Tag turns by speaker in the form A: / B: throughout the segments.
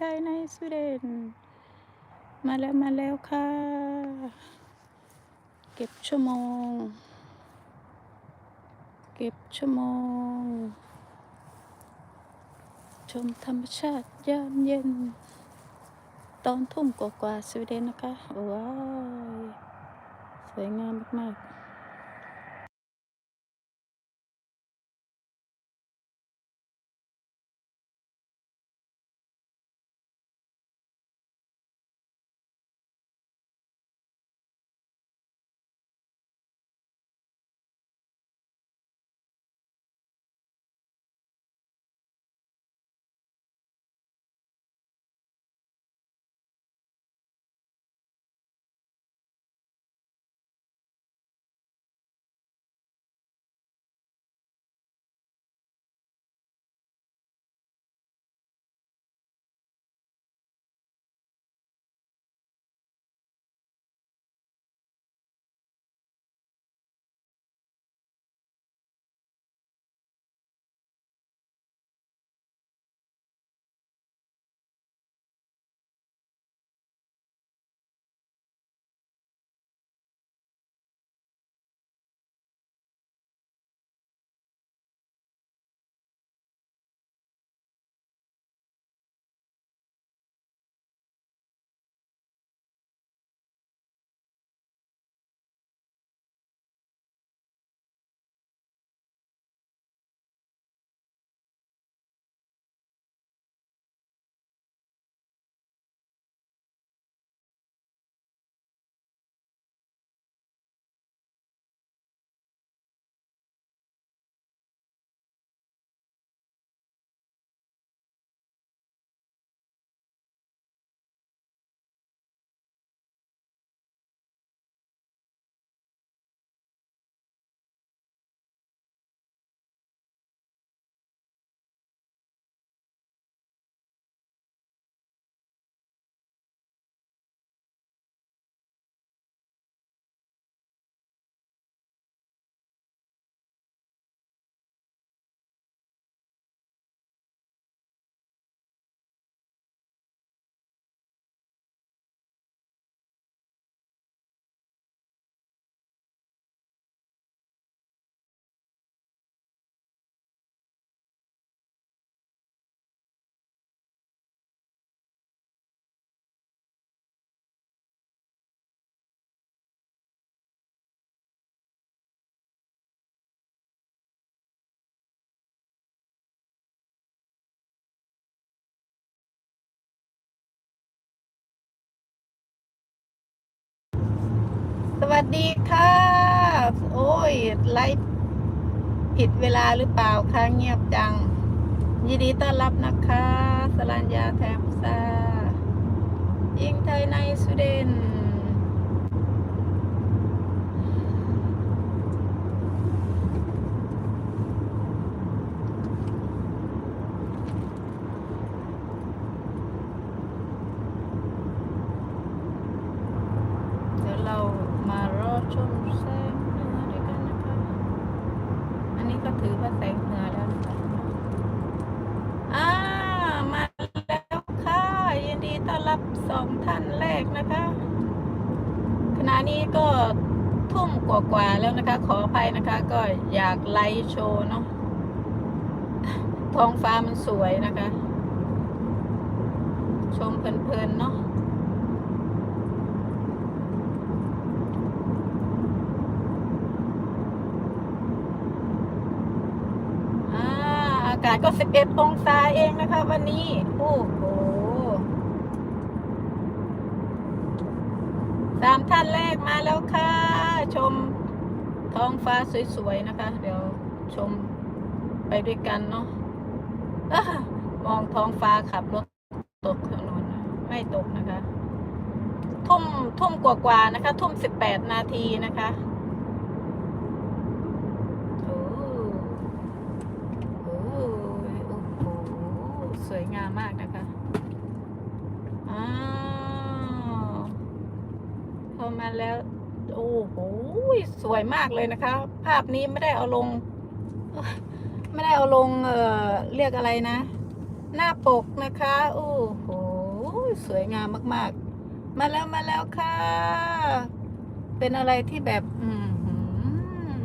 A: ไทยในสวีเดน มาแล้วมาแล้วค่ะ เก็บชั่วโมง เก็บชั่วโมง ชมธรรมชาติยามเย็น ตอนทุ่มกว่าๆสวีเดนนะคะ ว้าว สวยงามมากๆ วัสดีค่ะ โอ้ย ไลฟ์ผิดเวลาหรือเปล่าคะเงียบจัง ยินดีต้อนรับนะคะ สรัญญาแทมซายิงไทยในสวีเดน เดี๋ยวเรามารอชมแสงเหนือด้วยกันนะคะ อันนี้ก็ถือว่าแสงเหนือแล้วนะคะอ่ามาแล้วค่ะ ยินดีต้อนรับสองท่านแรกนะคะ ขณะนี้ก็ทุ่ม กว่าแล้วนะคะ ขออภัยนะคะ ก็อยากไลฟ์โชว์เนาะท้องฟ้ามันสวยนะคะ ชมเพลินๆเนาะอาอากาศก็ 11 องศาเองนะคะ วันนี้ โอ้โหสามท่านแรกมาแล้วค่ะ ชมท้องฟ้าสวยๆนะคะ เดี๋ยวชมไปด้วยกันเนาะอ่ามองท้องฟ้าขับรถตกถนนนไม่ตกนะคะ ทุ่มทุ่มกว่าๆนะคะ ทุ่ม18นาทีนะคะโอ้โอ้ยโอ้โหสวยงามมากนะคะอ้าวพอมาแล้ว โอ้โหสวยมากเลยนะคะ ภาพนี้ไม่ได้เอาลง ไม่ได้เอาลงเอ่อเรียกอะไรนะ หน้าปกนะคะโอ้โหสวยงามมากๆ มาแล้วมาแล้วค่ะ เป็นอะไรที่แบบ อืมหือ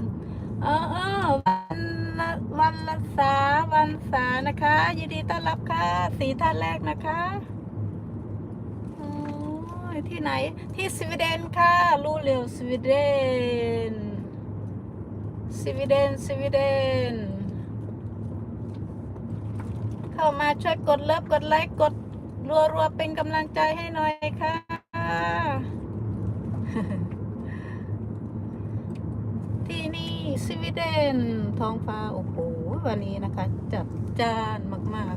A: เออเออวันละวันละสาวันสานะคะยินดีต้อนรับค่ะสีท่านแรกนะคะ ยที่ไหน ที่สวีเดนค่ะรู้เร็วสวีเดน สวีเดน สวีเดน เข้ามาช่วยกดเลิฟกดไลค์กดรัวๆเป็นกำลังใจให้หน่อยค่ะ ที่นี่สวีเดนท้องฟ้าโอ้โหวันนี้นะคะ จัดจ้านมาก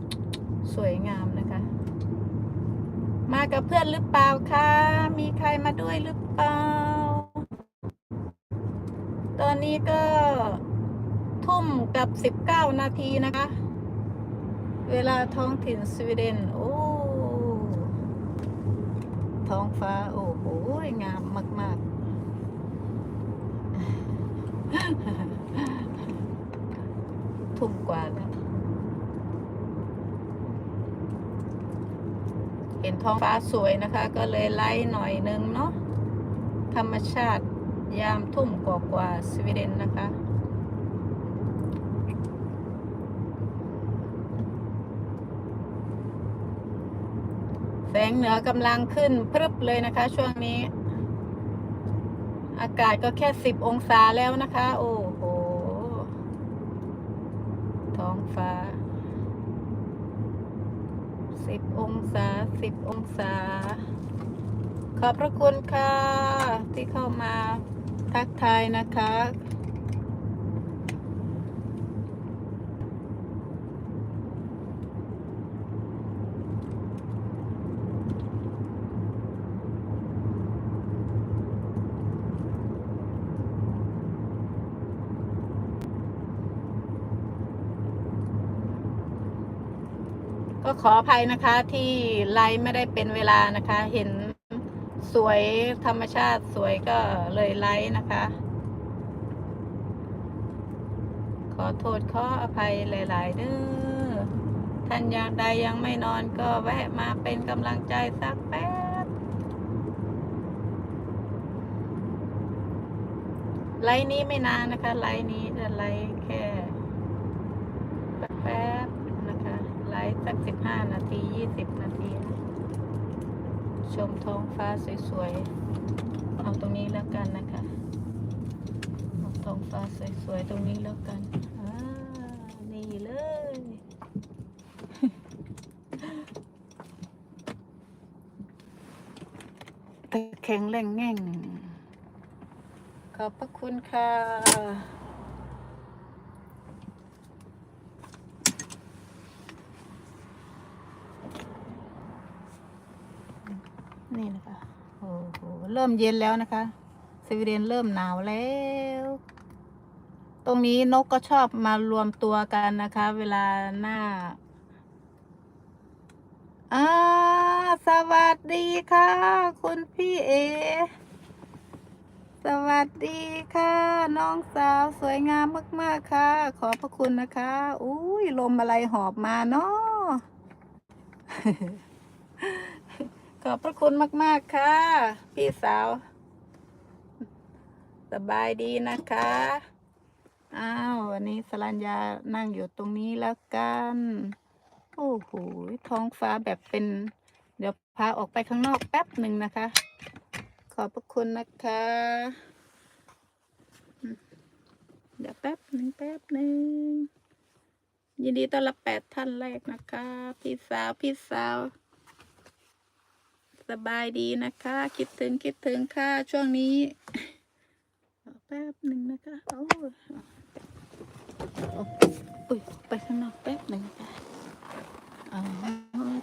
A: ๆ สวยงามนะคะ มากับเพื่อนหรือเปล่าคะ มีใครมาด้วยหรือเปล่า ตอนนี้ก็ทุ่มกับ19นาทีนะคะ เวลาท้องถิ่นสวีเดน โอ้ ท้องฟ้า โอ้โห งามมาก ๆ ทุ่มกว่าแล้ เห็นท้องฟ้าสวยนะคะ ก็เลยไล่หน่อยนึงเนาะธรรมชาติยามทุ่มกว่ากว่าสวีเดนนะคะ แสงเหนือกำลังขึ้นพรึบเลยนะคะ ช่วงนี้ อากาศก็แค่สิบองศาแล้วนะคะ โอ้โห ท้องฟ้า สิบองศาสิบองศา ขอบพระคุณค่ะ ที่เข้ามาทักทายนะคะ ขออภัยนะคะที่ไลฟ์ไม่ได้เป็นเวลานะคะ เห็นสวยธรรมชาติสวยก็เลยไลฟ์นะคะ ขอโทษขออภัยหลาย ๆ เด้อท่านอยากใดยังไม่นอนก็แวะมาเป็นกำลังใจสักแป๊บไลฟ์นี้ไม่นานนะคะ ไลฟ์นี้จะไลฟ์แค่แป๊บ สักสิบห้านาทียี่สิบนาทีนะชมท้องฟ้าสวยๆ เอาตรงนี้แล้วกันนะคะเอาท้องฟ้าสวยๆ ตรงนี้แล้วกันอ่านี่เลยตะแข็งแรงแง่งขอบพระคุณค่ะ นี่นะคะ โอ้โห เริ่มเย็นแล้วนะคะสวีเดนเริ่มหนาวแล้ว ตรงนี้นกก็ชอบมารวมตัวกันนะคะ เวลาหน้าอ่าสวัสดีค่ะ คุณพี่เอ สวัสดีค่ะ น้องสาวสวยงามมาก ๆ ค่ะ ขอบพระคุณนะคะ อุ้ยลมอะไรหอบมาเนาะ ขอบพระคุณมาก ๆ ค่ะ พี่สาว สบายดีนะคะ อ้าว วันนี้สรัญญานั่งอยู่ตรงนี้แล้วกัน โอ้โห ท้องฟ้าแบบเป็น เดี๋ยวพาออกไปข้างนอกแป๊บหนึ่งนะคะ ขอบพระคุณนะคะ เดี๋ยวแป๊บหนึ่งแป๊บหนึ่งยินดีต้อนรับแปดท่านแรกนะคะ พี่สาว พี่สาว สบายดีนะคะ คิดถึงคิดถึงค่ะ ช่วงนี้แป๊บหนึ่งนะคะโอ้ยอุ้ยไปข้างนอกแป๊บหนึ่งค่ะ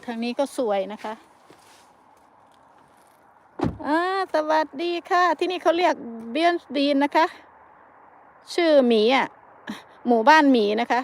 A: ทางนี้ก็สวยนะคะอ่าสวัสดีค่ะ ที่นี่เขาเรียกเบียนดีนนะคะ ชื่อหมีอะ หมู่บ้านหมีนะคะ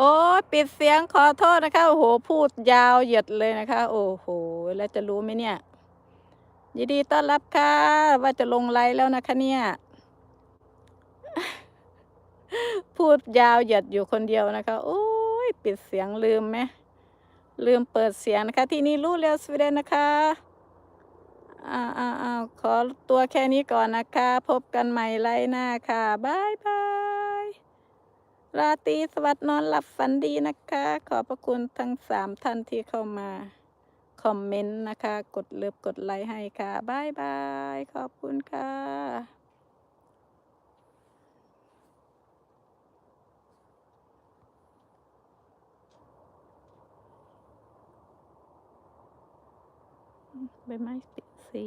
A: โอ้ปิดเสียงขอโทษนะคะ โอ้โห พูดยาวเหยียดเลยนะคะ โอ้โห แล้วจะรู้ไหมเนี่ย ยินดีต้อนรับค่ะ ว่าจะลงไลฟ์แล้วนะคะเนี่ย พูดยาวเหยียดอยู่คนเดียวนะคะ โอ้ย ปิดเสียงลืมไหม ลืมเปิดเสียงนะคะ ที่นี่รู้เร็วสวีเดนนะคะอ้าวอ้าวอ้าขอตัวแค่นี้ก่อนนะคะ พบกันใหม่ไลฟ์หน้าค่ะบายบาย ราตรีสวัสดิ์นอนหลับฝันดีนะคะ ขอบพระคุณทั้งสามท่านที่เข้ามา คอมเมนต์นะคะ กดเลิฟกดไลค์ให้ค่ะบายบาย ขอบคุณค่ะใบไม้ปิดสี